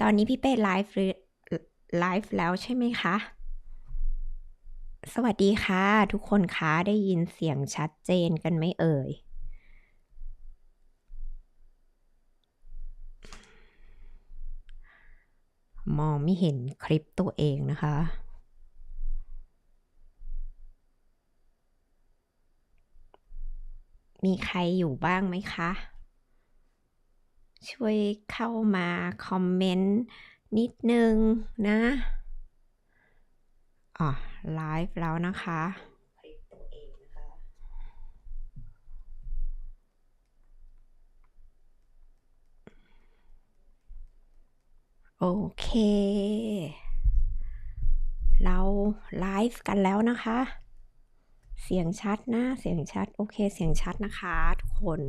ตอนนี้พี่เป้ไลฟ์หรือไลฟ์แล้วใช่ไหมคะ สวัสดีค่ะ ทุกคนคะได้ยินเสียงชัดเจนกันไหมเอ่ย มองไม่เห็นคลิปตัวเองนะคะมีใครอยู่บ้างไหมคะ ช่วยเข้ามาคอมเมนต์นิดนึงนะ อ๋อ ไลฟ์แล้วนะคะโอเค เราไลฟ์กันแล้วนะคะ เสียงชัดนะ เสียงชัด โอเค เสียงชัดนะคะทุกคน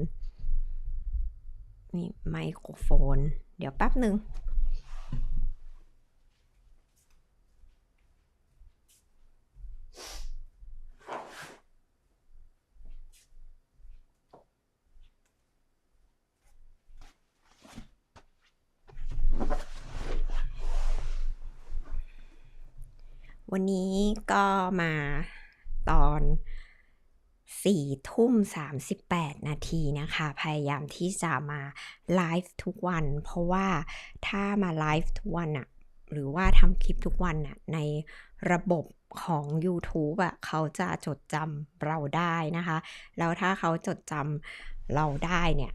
นี่ไมโครโฟน เดี๋ยวแป๊บหนึ่งวันนี้ก็มาตอน สี่ทุ่มสามสิบแปดนาทีนะคะ พยายามที่จะมาไลฟ์ทุกวัน เพราะว่าถ้ามาไลฟ์ทุกวันอะหรือว่าทำคลิปทุกวันอะในระบบของ YouTube อะเขาจะจดจำเราได้นะคะ แล้วถ้าเขาจดจำเราได้เนี่ย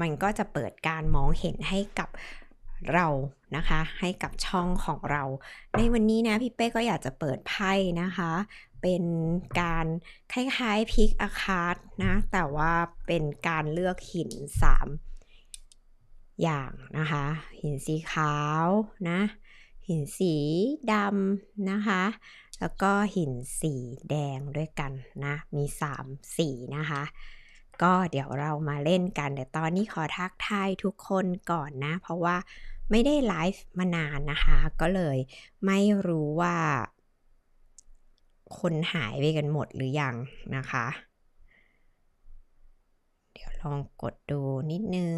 มันก็จะเปิดการมองเห็นให้กับ เรานะคะ ให้กับช่องของเรา ในวันนี้นะพี่เป้ก็อยากจะเปิดไพ่นะคะ เป็นการคล้ายๆพิกอาคาร์ดนะ แต่ว่าเป็นการเลือกหิน 3 อย่างนะคะ หินสีขาวนะ หินสีดำนะคะ แล้วก็หินสีแดงด้วยกันนะ มี 3 สีนะคะก็เดี๋ยวเรามาเล่นกันแต่ตอนนี้ขอทักทายทุกคนก่อนนะ เพราะว่า ไม่ได้ไลฟ์มานานนะคะ ก็เลยไม่รู้ว่า คนหายไปกันหมดหรือยังนะคะ เดี๋ยวลองกดดูนิดนึง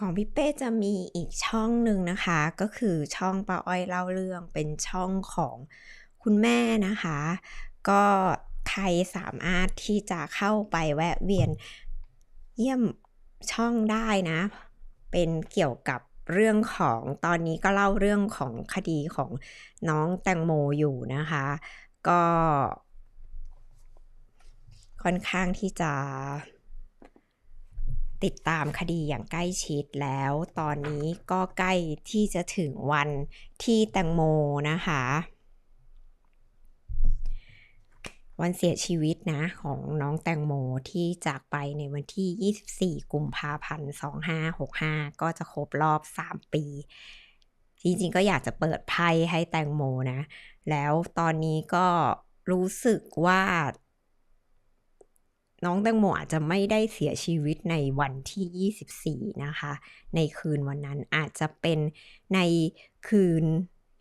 ของพี่เป้จะมีอีกช่องหนึ่งนะคะ ก็คือช่องป้าอ้อยเล่าเรื่องเป็นช่องของคุณแม่นะคะ ก็ใครสามารถที่จะเข้าไปแวะเวียนเยี่ยมช่องได้นะ เป็นเกี่ยวกับเรื่องของตอนนี้ก็เล่าเรื่องของคดีของน้องแตงโมอยู่นะคะ ก็ ค่อนข้างที่จะ ติดตามคดีอย่างใกล้ชิดแล้ว ตอนนี้ก็ใกล้ที่จะถึงวันที่แตงโมนะคะ วันเสียชีวิตนะของน้องแตงโมที่จากไปในวันที่ 24 กุมภาพันธ์ 2565 ก็จะครบรอบ 3 ปี จริงๆ ก็อยากจะเปิดไพ่ให้แตงโมนะ แล้วตอนนี้ก็รู้สึกว่า น้องแตงโมอาจจะไม่ได้เสียชีวิตในวันที่ 24 นะคะ ในคืนวันนั้นอาจจะเป็นในคืน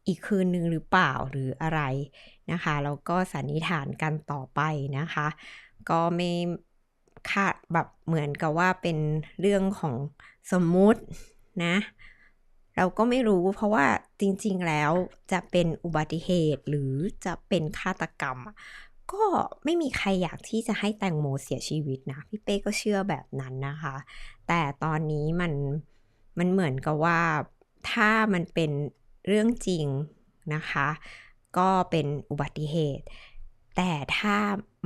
อีกคืนหนึ่งหรือเปล่าหรืออะไรนะคะแล้วก็สันนิษฐานกันต่อไปนะคะ ก็ไม่คาดแบบเหมือนกับว่าเป็นเรื่องของสมมุตินะ เราก็ไม่รู้เพราะว่าจริงๆแล้วจะเป็นอุบัติเหตุหรือจะเป็นฆาตกรรม ก็ไม่มีใครอยากที่จะให้แตงโมเสียชีวิตนะพี่เป้ก็เชื่อแบบนั้นนะคะ แต่ตอนนี้มันมันเหมือนกับว่าถ้ามันเป็นเรื่องจริงนะคะ ก็เป็นอุบัติเหตุ แต่ถ้า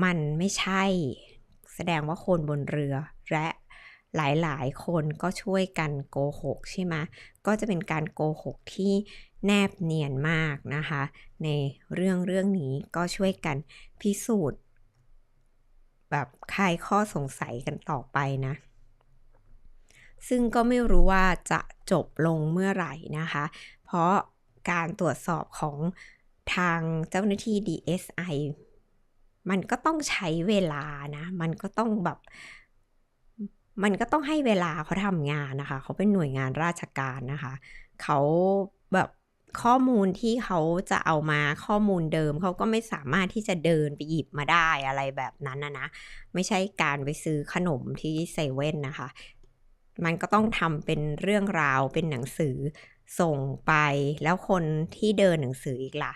มันไม่ใช่แสดงว่าคนบนเรือและ หลายๆ คนก็ช่วยกันโกหกใช่ไหมก็จะเป็นการโกหกที่แนบเนียนมากนะคะ ในเรื่องเรื่องนี้ก็ช่วยกันพิสูจน์ แบบคลายข้อสงสัยกันต่อไปนะ ซึ่งก็ไม่รู้ว่าจะจบลงเมื่อไหร่นะคะ เพราะการตรวจสอบของทางเจ้าหน้าที่ DSI มันก็ต้องใช้เวลานะ มันก็ต้องแบบ มันก็ต้องให้เวลาเขาทำงานนะคะ เขาเป็นหน่วยงานราชการนะคะ เขาแบบข้อมูลที่เขาจะเอามาข้อมูลเดิม เขาก็ไม่สามารถที่จะเดินไปหยิบมาได้อะไรแบบนั้นนะนะไม่ใช่การไปซื้อขนมที่เซเว่นนะคะ มันก็ต้องทำเป็นเรื่องราวเป็นหนังสือส่งไปแล้วคนที่เดินหนังสืออีกล่ะ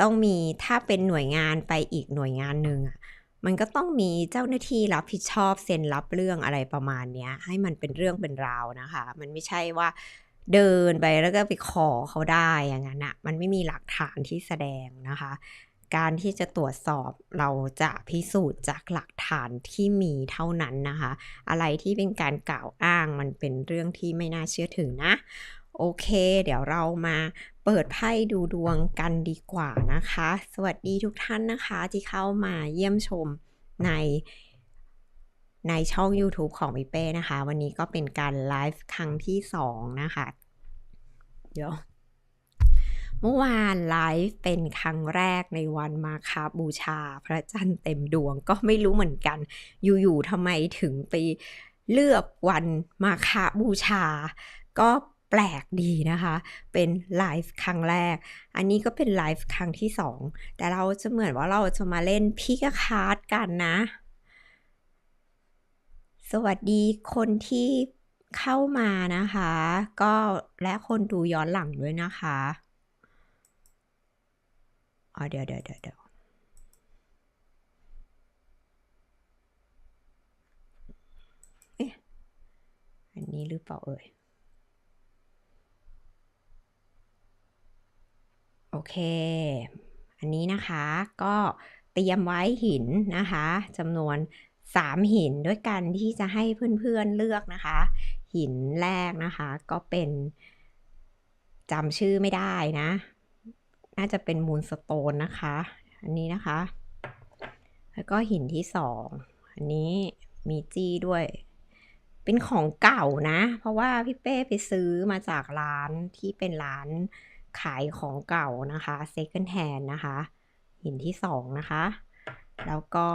ต้องมีถ้าเป็นหน่วยงานไปอีกหน่วยงานหนึ่งอะ มันก็ต้องมีเจ้าหน้าที่รับผิดชอบเซ็นรับเรื่องอะไรประมาณเนี้ยให้มันเป็นเรื่องเป็นราวนะคะ มันไม่ใช่ว่าเดินไปแล้วก็ไปขอเขาได้อย่างนั้นอะมันไม่มีหลักฐานที่แสดงนะคะ การที่จะตรวจสอบเราจะพิสูจน์จากหลักฐานที่มีเท่านั้นนะคะ อะไรที่เป็นการกล่าวอ้างมันเป็นเรื่องที่ไม่น่าเชื่อถือนะ โอเค เดี๋ยวเรามาเปิดไพ่ดูดวงกันดีกว่านะคะ สวัสดีทุกท่านนะคะที่เข้ามาเยี่ยมชมในในช่อง YouTube ของพี่เป้นะคะ วันนี้ก็เป็นการไลฟ์ครั้งที่สองนะคะ เดี๋ยว เมื่อวานไลฟ์เป็นครั้งแรกในวันมาคาบูชาพระจันทร์เต็มดวงก็ไม่รู้เหมือนกัน อยู่ๆทำไมถึงไปเลือกวันมาคาบูชา ก็ ลกดีนะคะ เป็นไลฟ์ครั้งแรก อันนี้ก็เป็นไลฟ์ครั้งที่สองแต่เราจะเหมือนว่าเราจะมาเล่นพิกคาร์ดกันนะ สวัสดีคนที่เข้ามานะคะ ก็และคนดูย้อนหลังด้วยนะคะอ๋อเดี๋ยวเดี๋ยวเดี๋ยวเดี๋ยวเอ๊ะอันนี้หรือเปล่าเอ่ย โอ เค อันนี้นะคะก็เตรียมไว้หินนะคะจำนวน 3 หินด้วยกันที่จะให้เพื่อนๆเลือกนะคะ หินแรกนะคะ ก็เป็นจำชื่อไม่ได้นะ น่าจะเป็นมูลสโตนนะคะ อันนี้นะคะ แล้วก็หินที่สองอันนี้มีจี้ด้วย เป็นของเก่านะ เพราะว่าพี่เป้ไปซื้อมาจากร้านที่เป็นร้าน ขายของเก่านะคะ second hand นะคะ หินที่สองนะคะ แล้วก็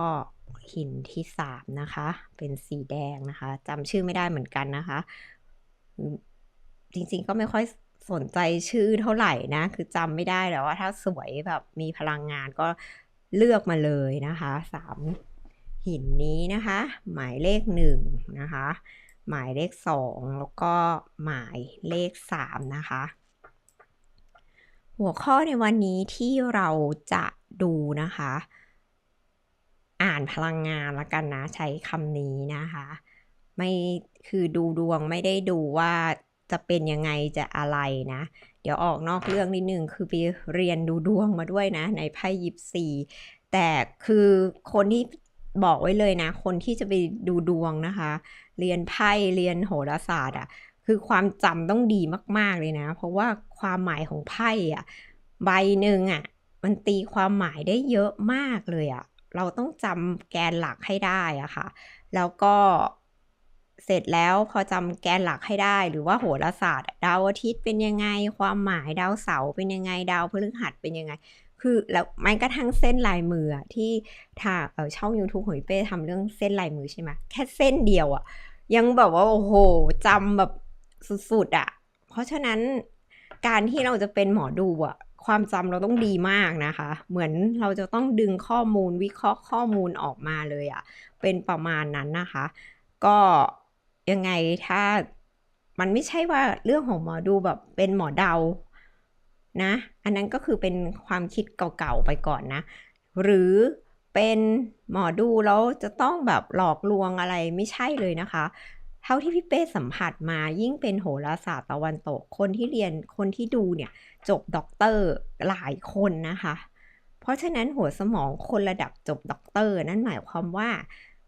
หินที่สามนะคะ เป็นสีแดงนะคะจำชื่อไม่ได้เหมือนกันนะคะ จริงๆก็ไม่ค่อยสนใจชื่อเท่าไหร่นะ คือจำไม่ได้แต่ว่าถ้าสวยแบบมีพลังงานก็เลือกมาเลยนะคะสามหินนี้นะคะ หมายเลขหนึ่งนะคะ หมายเลขสองแล้วก็หมายเลขสามนะคะ หัวข้อในวันนี้ที่เราจะดูนะคะ อ่านพลังงานละกันนะ ใช้คำนี้นะคะ ไม่คือดูดวงไม่ได้ดูว่าจะเป็นยังไงจะอะไรนะ เดี๋ยวออกนอกเรื่องนิดนึงคือไปเรียนดูดวงมาด้วยนะ ในไพ่ยิปซีแต่คือคนที่บอกไว้เลยนะ คนที่จะไปดูดวงนะคะ เรียนไพ่เรียนโหราศาสตร์อะ่ะคือความจำต้องดีมาก ๆ เลยนะ เพราะว่า ความหมายของไพ่อะ่ะใบหนึ่งอะ่ะ มันตีความหมายได้เยอะมากเลยอะ่ะ เราต้องจำแกนหลักให้ได้อะค่ะ แล้วก็เสร็จแล้วพอจำแกนหลักให้ได้ หรือว่าโหราศาสตร์ ดาวอาทิตย์เป็นยังไง ความหมายดาวเสาร์เป็นยังไงดาวพฤหัสเป็นยังไง คือแล้วมันก็ทั้งเส้นลายมือที่ถ้าเออช่อง YouTube ของพี่เป้ทำเรื่องเส้นลายมือใช่ไหมแค่เส้นเดียวอะยังแบบว่าโอ้โหจำแบบสุดๆอะเพราะฉะนั้น การที่เราจะเป็นหมอดูอะความจำเราต้องดีมากนะคะ เหมือนเราจะต้องดึงข้อมูลวิเคราะห์ข้อมูลออกมาเลยอะเป็นประมาณนั้นนะคะ ก็ยังไงถ้ามันไม่ใช่ว่าเรื่องของหมอดูแบบเป็นหมอเดานะ อันนั้นก็คือเป็นความคิดเก่าๆไปก่อนนะ หรือเป็นหมอดูแล้วจะต้องแบบหลอกลวงอะไรไม่ใช่เลยนะคะ เท่าที่พี่เป้สัมผัสมายิ่งเป็นโหราศาสตร์ตะวันตก คนที่เรียนคนที่ดูเนี่ยจบด็อกเตอร์หลายคนนะคะ เพราะฉะนั้นหัวสมองคนระดับจบด็อกเตอร์นั่นหมายความว่า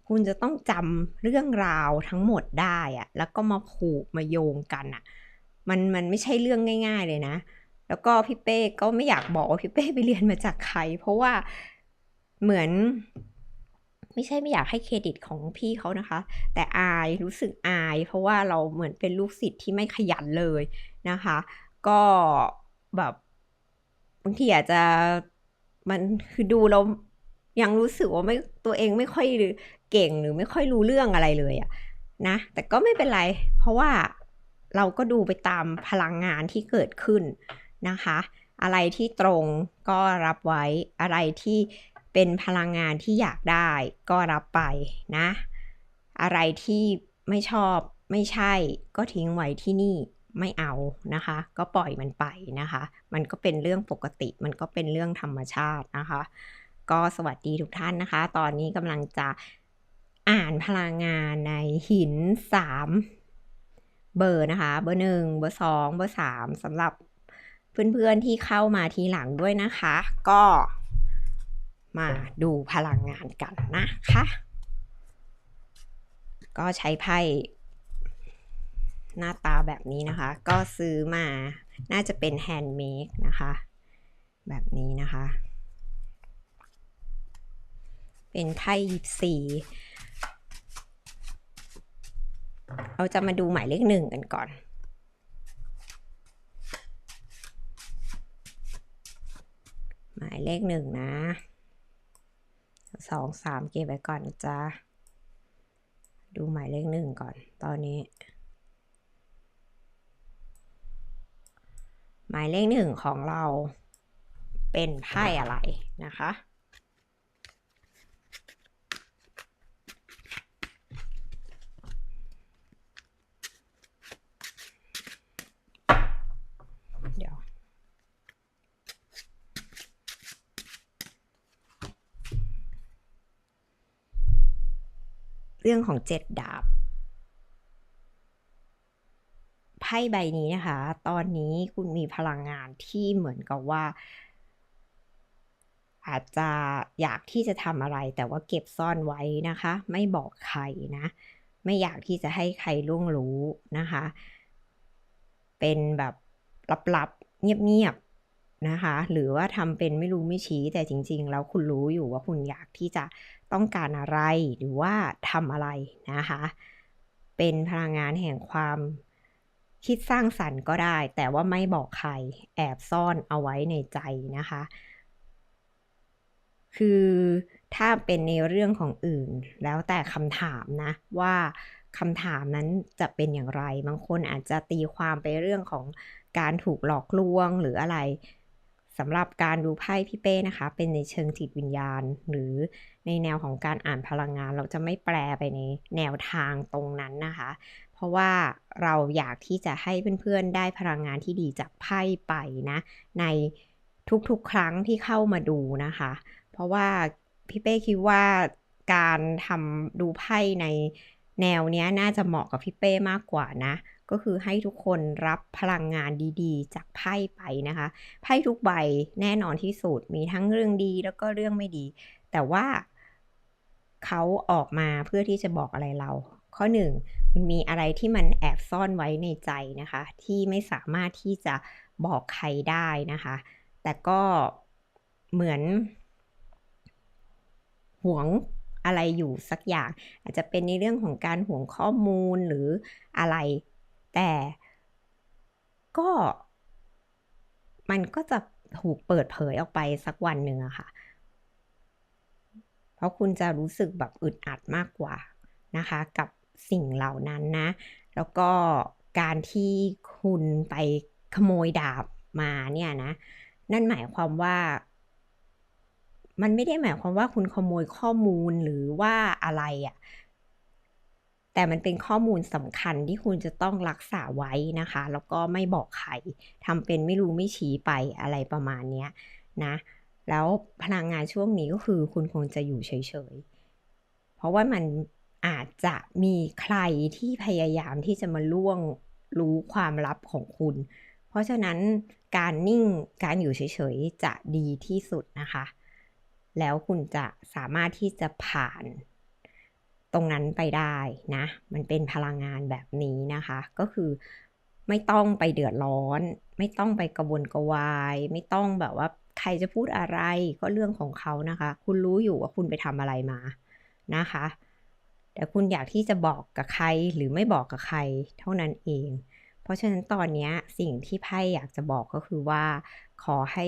คุณจะต้องจำเรื่องราวทั้งหมดได้อะแล้วก็มาผูกมาโยงกันอะมันมันไม่ใช่เรื่องง่าย ๆเลยนะ แล้วก็พี่เป้ก็ไม่อยากบอกว่าพี่เป้ไปเรียนมาจากใคร เพราะว่าเหมือน ไม่ใช่ไม่อยากให้เครดิตของพี่เขานะคะ แต่อายรู้สึกอาย เพราะว่าเราเหมือนเป็นลูกศิษย์ที่ไม่ขยันเลยนะคะ ก็แบบบางทีอาจจะมันคือดูเรายังรู้สึกว่าไม่ตัวเองไม่ค่อยเก่งหรือไม่ค่อยรู้เรื่องอะไรเลยอะนะแต่ก็ไม่เป็นไร เพราะว่าเราก็ดูไปตามพลังงานที่เกิดขึ้นนะคะ อะไรที่ตรงก็รับไว้อะไรที่ เป็นพลังงานที่อยากได้ก็รับไปนะ อะไรที่ไม่ชอบไม่ใช่ก็ทิ้งไว้ที่นี่ไม่เอานะคะ ก็ปล่อยมันไปนะคะ มันก็เป็นเรื่องปกติ มันก็เป็นเรื่องธรรมชาตินะคะ ก็สวัสดีทุกท่านนะคะ ตอนนี้กำลังจะอ่านพลังงานในหินสามเบอร์นะคะ เบอร์หนึ่งเบอร์สองเบอร์สามสำหรับเพื่อนๆที่เข้ามาทีหลังด้วยนะคะ ก็ มาดูพลังงานกันนะคะ ก็ใช้ไพ่หน้าตาแบบนี้นะคะ ก็ซื้อมาน่าจะเป็นแฮนด์เมดนะคะ แบบนี้นะคะ เป็นไพ่ยิบสีเราจะมาดูหมายเลขหนึ่งกันก่อน หมายเลขหนึ่งนะ สองสามเก็บไว้ก่อนจ้าดูหมายเลขหนึ่งก่อนตอนนี้ หมายเลขหนึ่งของเราเป็นไพ่อะไรนะคะ เดี๋ยว เรื่องของเจ็ดดาบไพ่ใบนี้นะคะ ตอนนี้คุณมีพลังงานที่เหมือนกับว่า อาจจะอยากที่จะทำอะไรแต่ว่าเก็บซ่อนไว้นะคะ ไม่บอกใครนะ ไม่อยากที่จะให้ใครล่วงรู้นะคะ เป็นแบบลับๆ เงียบๆนะคะ หรือว่าทำเป็นไม่รู้ไม่ชี้แต่จริง ๆ แล้วคุณรู้อยู่ว่าคุณอยากที่จะ ต้องการอะไรหรือว่าทำอะไรนะคะ เป็นพลังงานแห่งความคิดสร้างสรรค์ก็ได้ แต่ว่าไม่บอกใครแอบซ่อนเอาไว้ในใจนะคะ คือถ้าเป็นในเรื่องของอื่นแล้วแต่คำถามนะว่าคำถามนั้นจะเป็นอย่างไร บางคนอาจจะตีความไปเรื่องของการถูกหลอกลวงหรืออะไร สำหรับการดูไพ่พี่เป้นะคะ เป็นในเชิงจิตวิญญาณ หรือในแนวของการอ่านพลังงาน เราจะไม่แปลไปในแนวทางตรงนั้นนะคะ เพราะว่าเราอยากที่จะให้เพื่อนๆได้พลังงานที่ดีจากไพ่ไปนะ ในทุกๆครั้งที่เข้ามาดูนะคะ เพราะว่าพี่เป้คิดว่าการทำดูไพ่ในแนวเนี้ยน่าจะเหมาะกับพี่เป้มากกว่านะ ก็คือให้ทุกคนรับพลังงานดีๆ จากไพ่ไปนะคะไพ่ทุกใบแน่นอนที่สุดมีทั้งเรื่องดีแล้วก็เรื่องไม่ดี แต่ว่าเขาออกมาเพื่อที่จะบอกอะไรเรา ข้อหนึ่งมันมีอะไรที่มันแอบซ่อนไว้ในใจนะคะ ที่ไม่สามารถที่จะบอกใครได้นะคะ แต่ก็เหมือนหวงอะไรอยู่สักอย่าง อาจจะเป็นในเรื่องของการห่วงข้อมูลหรืออะไร แต่ก็มันก็จะถูกเปิดเผยออกไปสักวันหนึ่งอะค่ะ เพราะคุณจะรู้สึกแบบอึดอัดมากกว่านะคะ กับสิ่งเหล่านั้นนะ แล้วก็การที่คุณไปขโมยดาบมาเนี่ยนะ นั่นหมายความว่า มันไม่ได้หมายความว่าคุณขโมยข้อมูลหรือว่าอะไรอะ่ะ แต่มันเป็นข้อมูลสำคัญที่คุณจะต้องรักษาไว้นะคะ แล้วก็ไม่บอกใครทำเป็นไม่รู้ไม่ชี้ไปอะไรประมาณนี้นะ แล้วพลังงานช่วงนี้ก็คือคุณคงจะอยู่เฉยๆ เพราะว่ามันอาจจะมีใครที่พยายามที่จะมาล่วงรู้ความลับของคุณ เพราะฉะนั้นการนิ่งการอยู่เฉยๆ จะดีที่สุดนะคะ แล้วคุณจะสามารถที่จะผ่าน ตรงนั้นไปได้นะ มันเป็นพลังงานแบบนี้นะคะ ก็คือไม่ต้องไปเดือดร้อน ไม่ต้องไปกระวนกระวาย ไม่ต้องแบบว่าใครจะพูดอะไรก็เรื่องของเขานะคะ คุณรู้อยู่ว่าคุณไปทำอะไรมานะคะ แต่คุณอยากที่จะบอกกับใครหรือไม่บอกกับใครเท่านั้นเอง เพราะฉะนั้นตอนนี้สิ่งที่ไพ่อยากจะบอกก็คือว่า ขอให้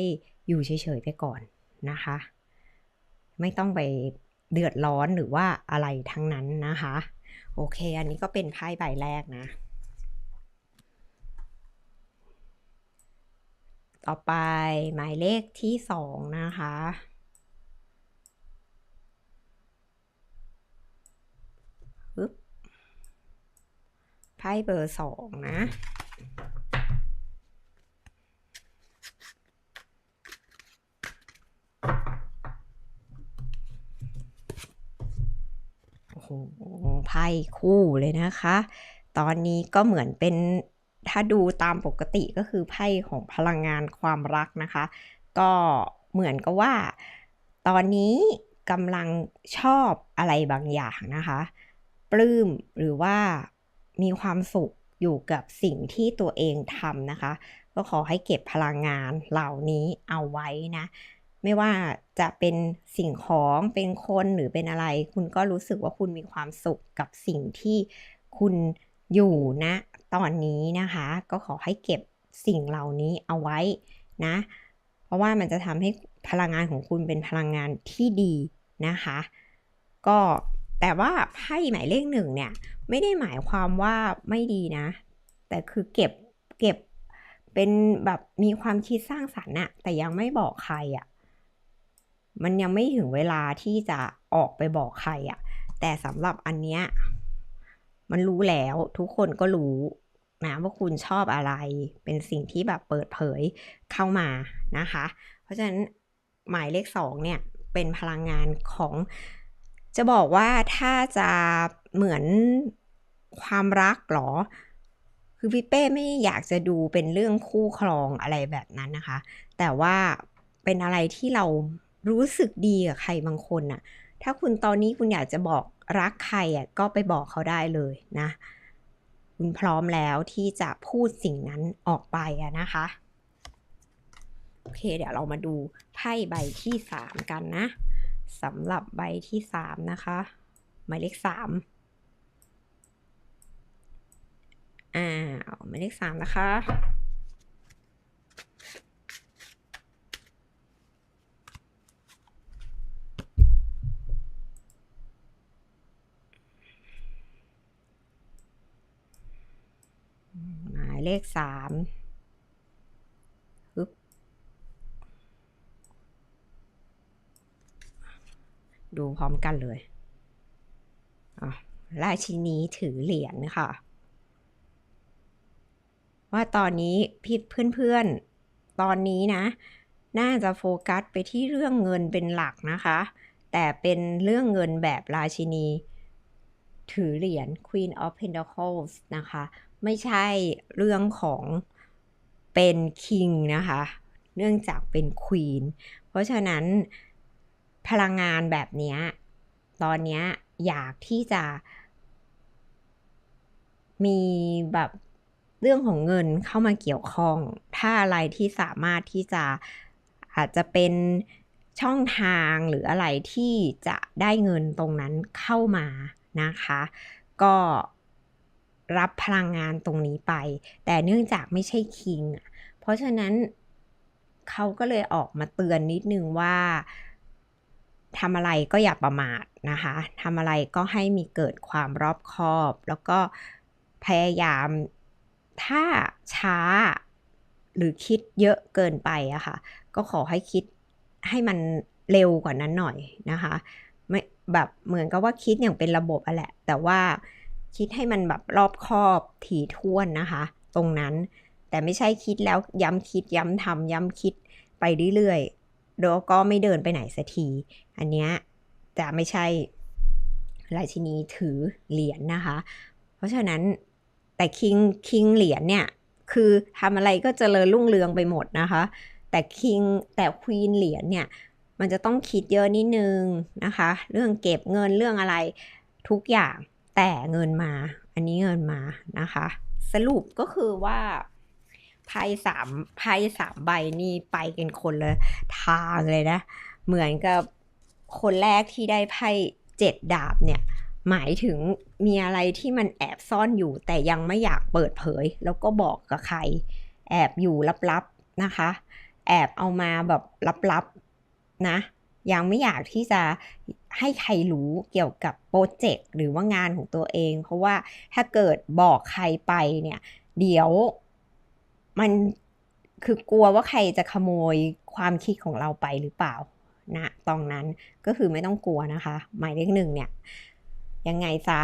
อยู่เฉยๆไปก่อนนะคะ ไม่ต้องไป เดือดร้อนหรือว่าอะไรทั้งนั้นนะคะ โอเค อันนี้ก็เป็นไพ่ใบแรกนะ ต่อไปหมายเลขที่สองนะคะปึ๊บไพ่เบอร์สองนะ โหไพ่คู่เลยนะคะ ตอนนี้ก็เหมือนเป็นถ้าดูตามปกติก็คือไพ่ของพลังงานความรักนะคะ ก็เหมือนกับว่า ตอนนี้กำลังชอบอะไรบางอย่างนะคะ ปลื้มหรือว่ามีความสุขอยู่กับสิ่งที่ตัวเองทำนะคะ ก็ขอให้เก็บพลังงานเหล่านี้เอาไว้นะ ไม่ว่าจะเป็นสิ่งของเป็นคนหรือเป็นอะไร คุณก็รู้สึกว่าคุณมีความสุขกับสิ่งที่คุณอยู่นะตอนนี้นะคะ ก็ขอให้เก็บสิ่งเหล่านี้เอาไว้นะ เพราะว่ามันจะทำให้พลังงานของคุณเป็นพลังงานที่ดีนะคะ ก็แต่ว่าไพ่หมายเลขหนึ่งเนี่ย ไม่ได้หมายความว่าไม่ดีนะ แต่คือเก็บเก็บเป็นแบบมีความคิดสร้างสรรค์น่ะแต่ยังไม่บอกใครอะ่ะ มันยังไม่ถึงเวลาที่จะออกไปบอกใครอะ่ะแต่สำหรับอันเนี้ยมันรู้แล้วทุกคนก็รู้นะว่าคุณชอบอะไร เป็นสิ่งที่แบบเปิดเผยเข้ามานะคะ เพราะฉะนั้นหมายเลขสองเนี่ยเป็นพลังงานของ จะบอกว่าถ้าจะเหมือนความรักหรอ คือพี่เป้ไม่อยากจะดูเป็นเรื่องคู่ครองอะไรแบบนั้นนะคะ แต่ว่าเป็นอะไรที่เรา รู้สึกดีกับใครบางคนน่ะ ถ้าคุณตอนนี้คุณอยากจะบอกรักใครอะก็ไปบอกเขาได้เลยนะ คุณพร้อมแล้วที่จะพูดสิ่งนั้นออกไปอะนะคะ โอเค เดี๋ยวเรามาดูไพ่ใบที่สามกันนะสำหรับใบที่สามนะคะหมายเลขสามอ่าหมายเลขสามนะคะ เลขสามดูพร้อมกันเลยราชินีถือเหรียญค่ะ ว่าตอนนี้พี่เพื่อนๆ ตอนนี้นะ น่าจะโฟกัสไปที่เรื่องเงินเป็นหลักนะคะ แต่เป็นเรื่องเงินแบบราชินี ถือเหรียญ Queen of Pentacles นะคะ ไม่ใช่เรื่องของเป็น King นะคะ เนื่องจากเป็น Queen เพราะฉะนั้นพลังงานแบบนี้ตอนนี้อยากที่จะ มีแบบเรื่องของเงินเข้ามาเกี่ยวข้อง ถ้าอะไรที่สามารถที่จะอาจจะเป็นช่องทางหรืออะไรที่จะได้เงินตรงนั้นเข้ามานะคะ ก็ รับพลังงานตรงนี้ไป แต่เนื่องจากไม่ใช่คิงเพราะฉะนั้นเขาก็เลยออกมาเตือนนิดนึงว่าทำอะไรก็อย่าประมาทนะคะทำอะไรก็ให้มีเกิดความรอบคอบ แล้วก็พยายามถ้าช้าหรือคิดเยอะเกินไปอะค่ะ ก็ขอให้คิดให้มันเร็วกว่านั้นหน่อยนะคะ ไม่แบบเหมือนกับว่าคิดอย่างเป็นระบบอะแหละ แต่ว่า คิดให้มันแบบรอบคอบถี่ถ้วนนะคะ ตรงนั้น แต่ไม่ใช่คิดแล้วย้ำคิดย้ำทำย้ำคิดไปเรื่อยๆแล้วก็ไม่เดินไปไหนสักที อันเนี้ยจะไม่ใช่ราชินีถือเหรียญนนะคะ เพราะฉะนั้นแต่คิงคิงเหรียญเนี่ยคือทำอะไรก็เจริญรุ่งเรืองไปหมดนะคะ แต่คิงแต่ควีนเหรียญเนี่ยมันจะต้องคิดเยอะนิดนึงนะคะ เรื่องเก็บเงินเรื่องอะไรทุกอย่าง แต่เงินมา อันนี้เงินมานะคะ สรุปก็คือว่าไพ่สามไพ่สามใบนี่ไปกันคนละทางเลยนะ เหมือนกับคนแรกที่ได้ไพ่เจ็ดดาบเนี่ย หมายถึงมีอะไรที่มันแอบซ่อนอยู่ แต่ยังไม่อยากเปิดเผย แล้วก็บอกกับใคร แอบอยู่ลับๆนะคะ แอบเอามาแบบลับๆนะ ยังไม่อยากที่จะให้ใครรู้เกี่ยวกับโปรเจกต์หรือว่างานของตัวเอง เพราะว่าถ้าเกิดบอกใครไปเนี่ย เดี๋ยวมันคือกลัวว่าใครจะขโมยความคิดของเราไปหรือเปล่านะตอนนั้นก็คือไม่ต้องกลัวนะคะ หมายเลขหนึ่งเนี่ย ยังไงซะ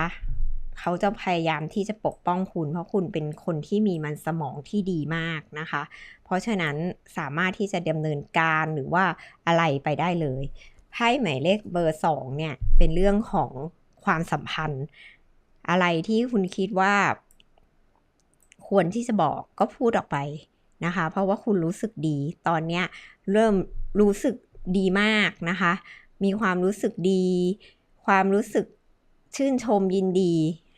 เขาจะพยายามที่จะปกป้องคุณ เพราะคุณเป็นคนที่มีมันสมองที่ดีมากนะคะ เพราะฉะนั้นสามารถที่จะดำเนินการหรือว่าอะไรไปได้เลยไพ่หมายเลขเบอร์สองเนี่ยเป็นเรื่องของความสัมพันธ์ อะไรที่คุณคิดว่า ควรที่จะบอกก็พูดออกไปนะคะ เพราะว่าคุณรู้สึกดี ตอนเนี้ยเริ่มรู้สึกดีมากนะคะ มีความรู้สึกดี ความรู้สึกชื่นชมยินดี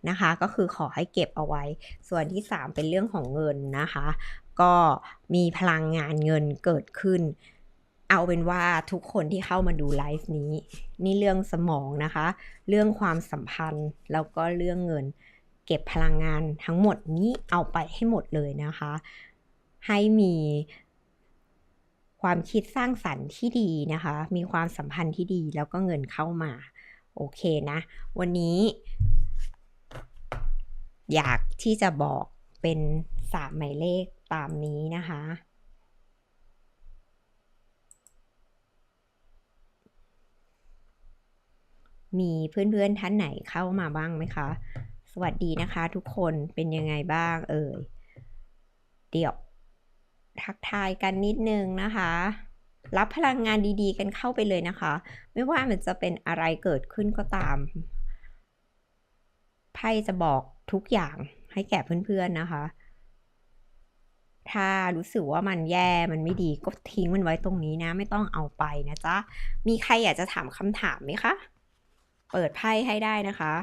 นะคะ ก็คือขอให้เก็บเอาไว้ ส่วนที่ 3 เป็นเรื่องของเงินนะคะ ก็มีพลังงานเงินเกิดขึ้น เอาเป็นว่าทุกคนที่เข้ามาดูไลฟ์นี้ นี่เรื่องสมองนะคะ เรื่องความสัมพันธ์ แล้วก็เรื่องเงิน เก็บพลังงานทั้งหมดนี้เอาไปให้หมดเลยนะคะ ให้มีความคิดสร้างสรรค์ที่ดีนะคะ มีความสัมพันธ์ที่ดีแล้วก็เงินเข้ามา โอเคนะ วันนี้ อยากที่จะบอกเป็นสามหมายเลขตามนี้นะคะ มีเพื่อนๆท่านไหนเข้ามาบ้างไหมคะ สวัสดีนะคะทุกคนเป็นยังไงบ้างเอ่ย เดี๋ยว ทักทายกันนิดนึงนะคะรับพลังงานดีๆ กันเข้าไปเลยนะคะ ไม่ว่ามันจะเป็นอะไรเกิดขึ้นก็ตาม ไพ่จะบอก ทุกอย่างให้แก่เพื่อนๆนะคะ ถ้ารู้สึกว่ามันแย่ มันไม่ดีก็ทิ้งมันไว้ตรงนี้นะ ไม่ต้องเอาไปนะจ๊ะ มีใครอยากจะถามคำถามไหมคะ เปิดไพ่ให้ได้นะคะ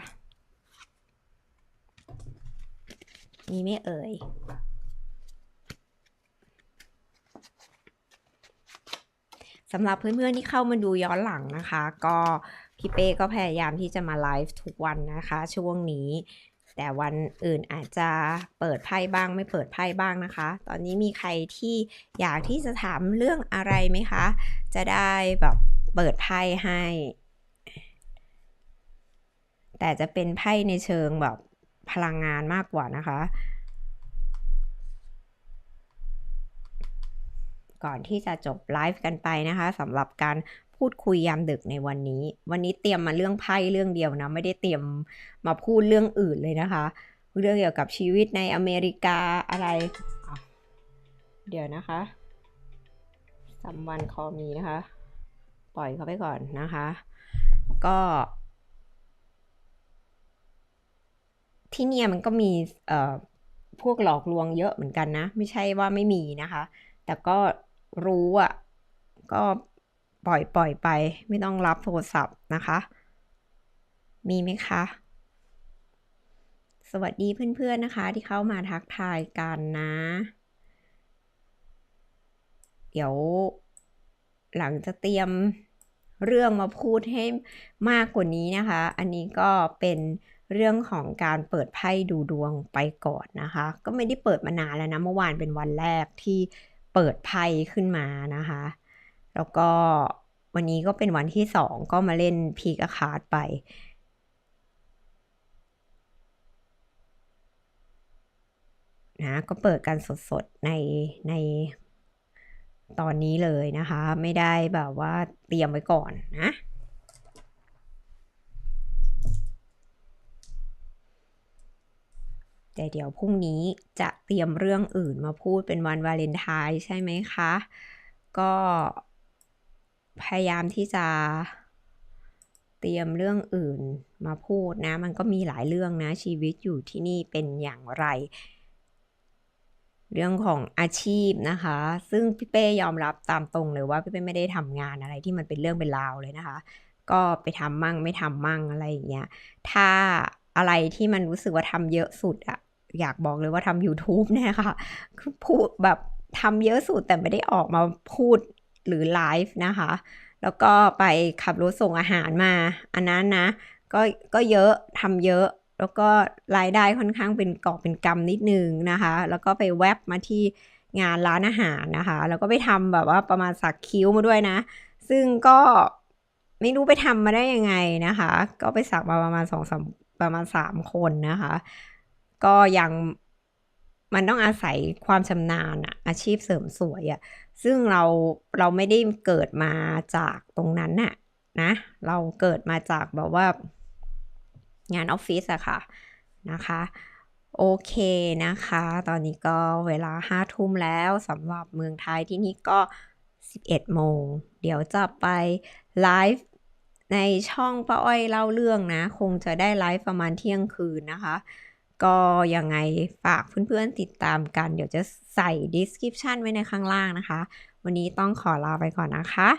มีไม่เอ่ยสำหรับเพื่อนๆที่เข้ามาดูย้อนหลังนะคะ ก็พี่เป้ก็พยายามที่จะมาไลฟ์ทุกวันนะคะ ช่วงนี้ แต่วันอื่นอาจจะเปิดไพ่บ้างไม่เปิดไพ่บ้างนะคะ ตอนนี้มีใครที่อยากที่จะถามเรื่องอะไรไหมคะ จะได้แบบเปิดไพ่ให้ แต่จะเป็นไพ่ในเชิงแบบพลังงานมากกว่านะคะ ก่อนที่จะจบไลฟ์กันไปนะคะสำหรับการ พูดคุยยามดึกในวันนี้ วันนี้เตรียมมาเรื่องไพ่เรื่องเดียวนะ ไม่ได้เตรียมมาพูดเรื่องอื่นเลยนะคะ เรื่องเกี่ยวกับชีวิตในอเมริกาอะไร เดี๋ยวนะคะสัมวันคอมีนะคะ ปล่อยเขาไปก่อนนะคะ ก็ ที่เนี่ยมันก็มีเอ่อพวกหลอกลวงเยอะเหมือนกันนะ ไม่ใช่ว่าไม่มีนะคะ แต่ก็รู้อะ่ะก็ ปล่อยปล่อยไป ไม่ต้องรับโทรศัพท์นะคะ มีไหมคะ สวัสดีเพื่อนๆนะคะ ที่เข้ามาทักทายกันนะ เดี๋ยวหลังจะเตรียมเรื่องมาพูดให้มากกว่านี้นะคะ อันนี้ก็เป็นเรื่องของการเปิดไพ่ดูดวงไปก่อนนะคะ ก็ไม่ได้เปิดมานานแล้วนะ เมื่อวานเป็นวันแรกที่เปิดไพ่ขึ้นมานะคะ แล้วก็วันนี้ก็เป็นวันที่สองก็มาเล่นพีกคาร์ดไป นะก็เปิดกันสดๆในในตอนนี้เลยนะคะ ไม่ได้แบบว่าเตรียมไว้ก่อนนะ แต่เดี๋ยวพรุ่งนี้จะเตรียมเรื่องอื่นมาพูดเป็นวันวาเลนไทน์ใช่ไหมคะ ก็ พยายามที่จะเตรียมเรื่องอื่นมาพูดนะ มันก็มีหลายเรื่องนะ ชีวิตอยู่ที่นี่เป็นอย่างไร เรื่องของอาชีพนะคะ ซึ่งพี่เป้ยอมรับตามตรงเลยว่าพี่เป้ไม่ได้ทำงานอะไรที่มันเป็นเรื่องเป็นราวเลยนะคะ ก็ไปทำมั่งไม่ทำมั่งอะไรอย่างเงี้ย ถ้าอะไรที่มันรู้สึกว่าทำเยอะสุดอะอยากบอกเลยว่าทำ YouTube เนี่ยค่ะคือพูดแบบทำเยอะสุดแต่ไม่ได้ออกมาพูด หรือไลฟ์นะคะ แล้วก็ไปขับรถส่งอาหารมา อันนั้นนะ ก็ก็เยอะทำเยอะ แล้วก็รายได้ค่อนข้างเป็นกอบเป็นกำนิดนึงนะคะ แล้วก็ไปแวบมาที่งานร้านอาหารนะคะ แล้วก็ไปทำแบบว่าประมาณสักคิ้วมาด้วยนะ ซึ่งก็ไม่รู้ไปทำมาได้ยังไงนะคะ ก็ไปสักมาประมาณสองสามประมาณสามคนนะคะ ก็ยังมันต้องอาศัยความชำนาญอะอาชีพเสริมสวยอะ ซึ่งเราเราไม่ได้เกิดมาจากตรงนั้นน่ะนะ เราเกิดมาจากแบบว่างานออฟฟิศอะค่ะนะคะโอเคนะคะ ตอนนี้ก็เวลาห้าทุ่มแล้วสำหรับเมืองไทยที่นี่ก็ 11 โมง เดี๋ยวจะไปไลฟ์ในช่องป้าอ้อยเล่าเรื่องนะ คงจะได้ไลฟ์ประมาณเที่ยงคืนนะคะ ก็ยังไงฝากเพื่อนๆติดตามกัน เดี๋ยวจะใส่ description ไว้ในข้างล่างนะคะ วันนี้ต้องขอลาไปก่อนนะคะ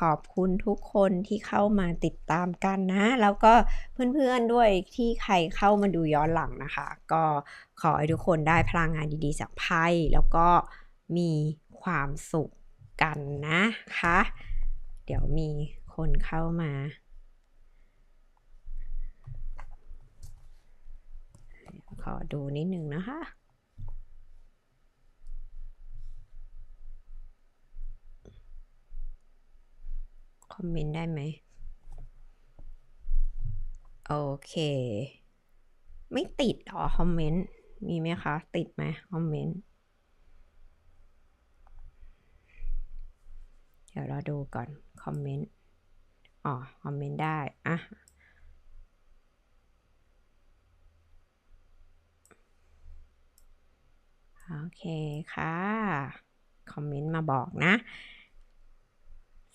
ขอบคุณทุกคนที่เข้ามาติดตามกันนะ แล้วก็เพื่อนๆด้วยที่ใครเข้ามาดูย้อนหลังนะคะ ก็ขอให้ทุกคนได้พลังงานดีๆจากไพ่แล้วก็มีความสุขกันนะคะ เดี๋ยวมีคนเข้ามา ขอดูนิดนึงนะคะ คอมเมนต์ได้ไหม โอเค ไม่ติดหรอคอมเมนต์ มีไหมคะ ติดไหมคอมเมนต์ เดี๋ยวเราดูก่อน คอมเมนต์ อ๋อ คอมเมนต์ได้ อะ โอเคค่ะ คอมเมนต์มาบอกนะ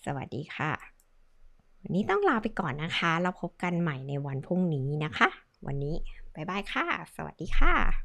สวัสดีค่ะ วันนี้ต้องลาไปก่อนนะคะ เราพบกันใหม่ในวันพรุ่งนี้นะคะ วันนี้ บ๊ายบายค่ะ สวัสดีค่ะ